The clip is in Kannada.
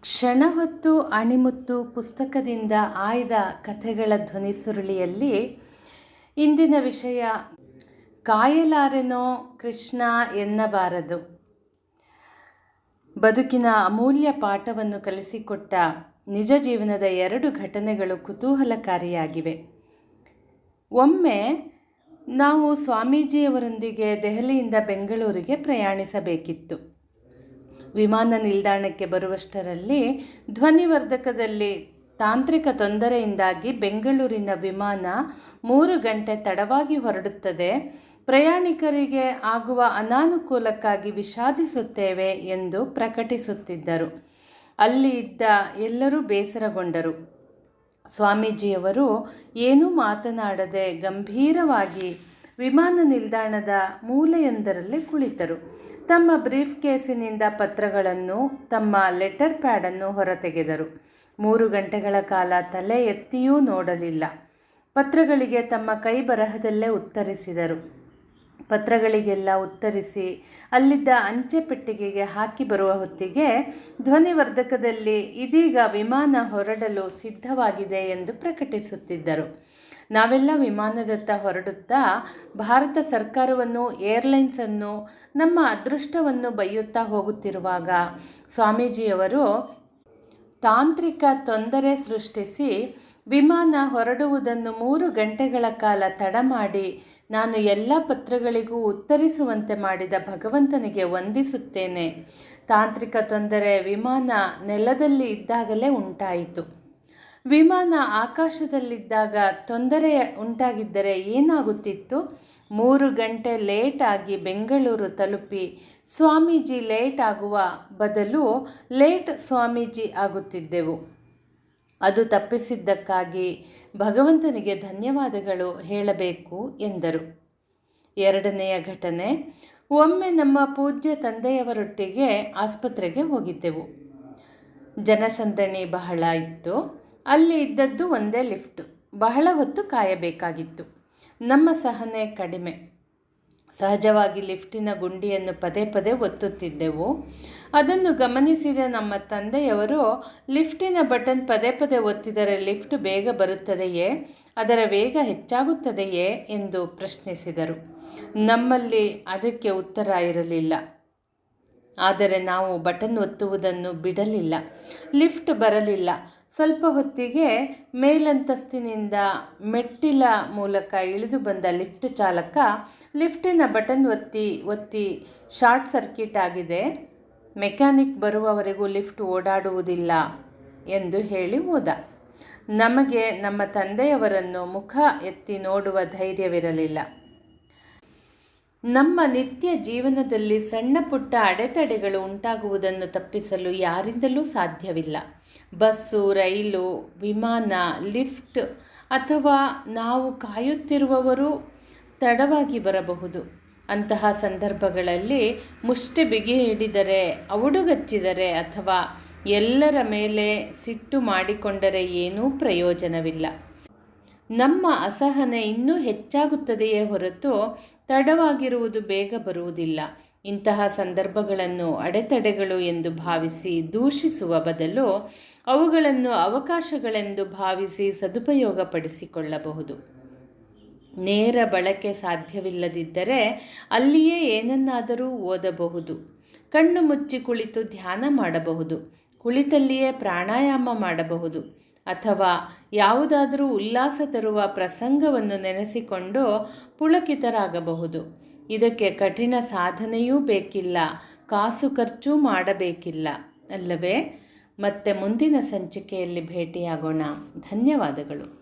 ಕ್ಷಣ ಹೊತ್ತು ಅಣಿಮುತ್ತು ಪುಸ್ತಕದಿಂದ ಆಯ್ದ ಕಥೆಗಳ ಧ್ವನಿ ಸುರುಳಿಯಲ್ಲಿ ಇಂದಿನ ವಿಷಯ, ಕಾಯಲಾರೆನೋ ಕೃಷ್ಣ ಎನ್ನಬಾರದು. ಬದುಕಿನ ಅಮೂಲ್ಯ ಪಾಠವನ್ನು ಕಲಿಸಿಕೊಟ್ಟ ನಿಜ ಜೀವನದ ಎರಡು ಘಟನೆಗಳು ಕುತೂಹಲಕಾರಿಯಾಗಿವೆ. ಒಮ್ಮೆ ನಾವು ಸ್ವಾಮೀಜಿಯವರೊಂದಿಗೆ ದೆಹಲಿಯಿಂದ ಬೆಂಗಳೂರಿಗೆ ಪ್ರಯಾಣಿಸಬೇಕಿತ್ತು. ವಿಮಾನ ನಿಲ್ದಾಣಕ್ಕೆ ಬರುವಷ್ಟರಲ್ಲಿ ಧ್ವನಿವರ್ಧಕದಲ್ಲಿ ತಾಂತ್ರಿಕ ತೊಂದರೆಯಿಂದಾಗಿ ಬೆಂಗಳೂರಿನ ವಿಮಾನ ಮೂರು ಗಂಟೆ ತಡವಾಗಿ ಹೊರಡುತ್ತದೆ. ಪ್ರಯಾಣಿಕರಿಗೆ ಆಗುವ ಅನಾನುಕೂಲಕ್ಕಾಗಿ ವಿಷಾದಿಸುತ್ತೇವೆ ಎಂದು ಪ್ರಕಟಿಸುತ್ತಿದ್ದರು. ಅಲ್ಲಿ ಇದ್ದ ಎಲ್ಲರೂ ಬೇಸರಗೊಂಡರು. ಸ್ವಾಮೀಜಿಯವರು ಏನೂ ಮಾತನಾಡದೆ ಗಂಭೀರವಾಗಿ ವಿಮಾನ ನಿಲ್ದಾಣದ ಮೂಲೆಯೊಂದರಲ್ಲಿ ಕುಳಿತರು. ತಮ್ಮ ಬ್ರೀಫ್ ಕೇಸಿನಿಂದ ಪತ್ರಗಳನ್ನು ತಮ್ಮ ಲೆಟರ್ ಪ್ಯಾಡನ್ನು ಹೊರತೆಗೆದರು. ಮೂರು ಗಂಟೆಗಳ ಕಾಲ ತಲೆ ಎತ್ತಿಯೂ ನೋಡಲಿಲ್ಲ. ಪತ್ರಗಳಿಗೆ ತಮ್ಮ ಕೈ ಬರಹದಲ್ಲೇ ಉತ್ತರಿಸಿದರು. ಪತ್ರಗಳಿಗೆಲ್ಲ ಉತ್ತರಿಸಿ ಅಲ್ಲಿದ್ದ ಅಂಚೆ ಪೆಟ್ಟಿಗೆಗೆ ಹಾಕಿ ಬರುವ ಹೊತ್ತಿಗೆ ಧ್ವನಿವರ್ಧಕದಲ್ಲಿ ಇದೀಗ ವಿಮಾನ ಹೊರಡಲು ಸಿದ್ಧವಾಗಿದೆ ಎಂದು ಪ್ರಕಟಿಸುತ್ತಿದ್ದರು. ನಾವೆಲ್ಲ ವಿಮಾನದತ್ತ ಹೊರಡುತ್ತಾ ಭಾರತ ಸರ್ಕಾರವನ್ನು, ಏರ್ಲೈನ್ಸನ್ನು, ನಮ್ಮ ಅದೃಷ್ಟವನ್ನು ಬೈಯುತ್ತಾ ಹೋಗುತ್ತಿರುವಾಗ ಸ್ವಾಮೀಜಿಯವರು ತಾಂತ್ರಿಕ ತೊಂದರೆ ಸೃಷ್ಟಿಸಿ ವಿಮಾನ ಹೊರಡುವುದನ್ನು ಮೂರು ಗಂಟೆಗಳ ಕಾಲ ತಡ ಮಾಡಿ ನಾನು ಎಲ್ಲ ಪತ್ರಗಳಿಗೂ ಉತ್ತರಿಸುವಂತೆ ಮಾಡಿದ ಭಗವಂತನಿಗೆ ವಂದಿಸುತ್ತೇನೆ. ತಾಂತ್ರಿಕ ತೊಂದರೆ ವಿಮಾನ ನೆಲದಲ್ಲಿ ಇದ್ದಾಗಲೇ ಉಂಟಾಯಿತು. ವಿಮಾನ ಆಕಾಶದಲ್ಲಿದ್ದಾಗ ತೊಂದರೆ ಉಂಟಾಗಿದ್ದರೆ ಏನಾಗುತ್ತಿತ್ತು? ಮೂರು ಗಂಟೆ ಲೇಟಾಗಿ ಬೆಂಗಳೂರು ತಲುಪಿ ಸ್ವಾಮೀಜಿ ಲೇಟ್ ಆಗುವ ಬದಲು ಲೇಟ್ ಸ್ವಾಮೀಜಿ ಆಗುತ್ತಿದ್ದೆವು. ಅದು ತಪ್ಪಿಸಿದ್ದಕ್ಕಾಗಿ ಭಗವಂತನಿಗೆ ಧನ್ಯವಾದಗಳು ಹೇಳಬೇಕು ಎಂದರು. ಎರಡನೆಯ ಘಟನೆ, ಒಮ್ಮೆ ನಮ್ಮ ಪೂಜ್ಯ ತಂದೆಯವರೊಟ್ಟಿಗೆ ಆಸ್ಪತ್ರೆಗೆ ಹೋಗಿದ್ದೆವು. ಜನಸಂದಣಿ ಬಹಳ ಇತ್ತು. ಅಲ್ಲಿ ಇದ್ದದ್ದು ಒಂದೇ ಲಿಫ್ಟ್. ಬಹಳ ಹೊತ್ತು ಕಾಯಬೇಕಾಗಿತ್ತು. ನಮ್ಮ ಸಹನೆ ಕಡಿಮೆ. ಸಹಜವಾಗಿ ಲಿಫ್ಟಿನ ಗುಂಡಿಯನ್ನು ಪದೇ ಪದೇ ಒತ್ತುತ್ತಿದ್ದೆವು. ಅದನ್ನು ಗಮನಿಸಿದ ನಮ್ಮ ತಂದೆಯವರು, ಲಿಫ್ಟಿನ ಬಟನ್ ಪದೇ ಪದೇ ಒತ್ತಿದರೆ ಲಿಫ್ಟ್ ಬೇಗ ಬರುತ್ತದೆಯೇ? ಅದರ ವೇಗ ಹೆಚ್ಚಾಗುತ್ತದೆಯೇ? ಎಂದು ಪ್ರಶ್ನಿಸಿದರು. ನಮ್ಮಲ್ಲಿ ಅದಕ್ಕೆ ಉತ್ತರ ಇರಲಿಲ್ಲ. ಆದರೆ ನಾವು ಬಟನ್ ಒತ್ತುವುದನ್ನು ಬಿಡಲಿಲ್ಲ, ಲಿಫ್ಟ್ ಬರಲಿಲ್ಲ. ಸ್ವಲ್ಪ ಹೊತ್ತಿಗೆ ಮೇಲಂತಸ್ತಿನಿಂದ ಮೆಟ್ಟಿಲ ಮೂಲಕ ಇಳಿದು ಬಂದ ಲಿಫ್ಟ್ ಚಾಲಕ ಲಿಫ್ಟಿನ ಬಟನ್ ಒತ್ತಿ ಒತ್ತಿ, ಶಾರ್ಟ್ ಸರ್ಕ್ಯೂಟ್ ಆಗಿದೆ, ಮೆಕ್ಯಾನಿಕ್ ಬರುವವರೆಗೂ ಲಿಫ್ಟ್ ಓಡಾಡುವುದಿಲ್ಲ ಎಂದು ಹೇಳಿ ಹೋದ. ನಮಗೆ ನಮ್ಮ ತಂದೆಯವರನ್ನು ಮುಖ ಎತ್ತಿ ನೋಡುವ ಧೈರ್ಯವಿರಲಿಲ್ಲ. ನಮ್ಮ ನಿತ್ಯ ಜೀವನದಲ್ಲಿ ಸಣ್ಣ ಪುಟ್ಟ ಅಡೆತಡೆಗಳು ಉಂಟಾಗುವುದನ್ನು ತಪ್ಪಿಸಲು ಯಾರಿಂದಲೂ ಸಾಧ್ಯವಿಲ್ಲ. ಬಸ್ಸು, ರೈಲು, ವಿಮಾನ, ಲಿಫ್ಟ್ ಅಥವಾ ನಾವು ಕಾಯುತ್ತಿರುವವರು ತಡವಾಗಿ ಬರಬಹುದು. ಅಂತಹ ಸಂದರ್ಭಗಳಲ್ಲಿ ಮುಷ್ಟಿ ಬಿಗಿ ಹಿಡಿದರೆ, ಅವಡುಗಚ್ಚಿದರೆ ಅಥವಾ ಎಲ್ಲರ ಮೇಲೆ ಸಿಟ್ಟು ಮಾಡಿಕೊಂಡರೆ ಏನೂ ಪ್ರಯೋಜನವಿಲ್ಲ. ನಮ್ಮ ಅಸಹನೆ ಇನ್ನೂ ಹೆಚ್ಚಾಗುತ್ತದೆಯೇ ಹೊರತು ತಡವಾಗಿರುವುದು ಬೇಗ ಬರುವುದಿಲ್ಲ. ಇಂತಹ ಸಂದರ್ಭಗಳನ್ನು ಅಡೆತಡೆಗಳು ಎಂದು ಭಾವಿಸಿ ದೂಷಿಸುವ ಬದಲು ಅವುಗಳನ್ನು ಅವಕಾಶಗಳೆಂದು ಭಾವಿಸಿ ಸದುಪಯೋಗಪಡಿಸಿಕೊಳ್ಳಬಹುದು. ನೇರ ಬಳಕೆ ಸಾಧ್ಯವಿಲ್ಲದಿದ್ದರೆ ಅಲ್ಲಿಯೇ ಏನನ್ನಾದರೂ ಓದಬಹುದು. ಕಣ್ಣು ಮುಚ್ಚಿ ಕುಳಿತು ಧ್ಯಾನ ಮಾಡಬಹುದು. ಕುಳಿತಲ್ಲಿಯೇ ಪ್ರಾಣಾಯಾಮ ಮಾಡಬಹುದು. ಅಥವಾ ಯಾವುದಾದರೂ ಉಲ್ಲಾಸ ತರುವ ಪ್ರಸಂಗವನ್ನು ನೆನೆಸಿಕೊಂಡು ಪುಳಕಿತರಾಗಬಹುದು. ಇದಕ್ಕೆ ಕಠಿಣ ಸಾಧನೆಯೂ ಬೇಕಿಲ್ಲ, ಕಾಸು ಖರ್ಚು ಮಾಡಬೇಕಿಲ್ಲ, ಅಲ್ಲವೇ? ಮತ್ತೆ ಮುಂದಿನ ಸಂಚಿಕೆಯಲ್ಲಿ ಭೇಟಿಯಾಗೋಣ. ಧನ್ಯವಾದಗಳು.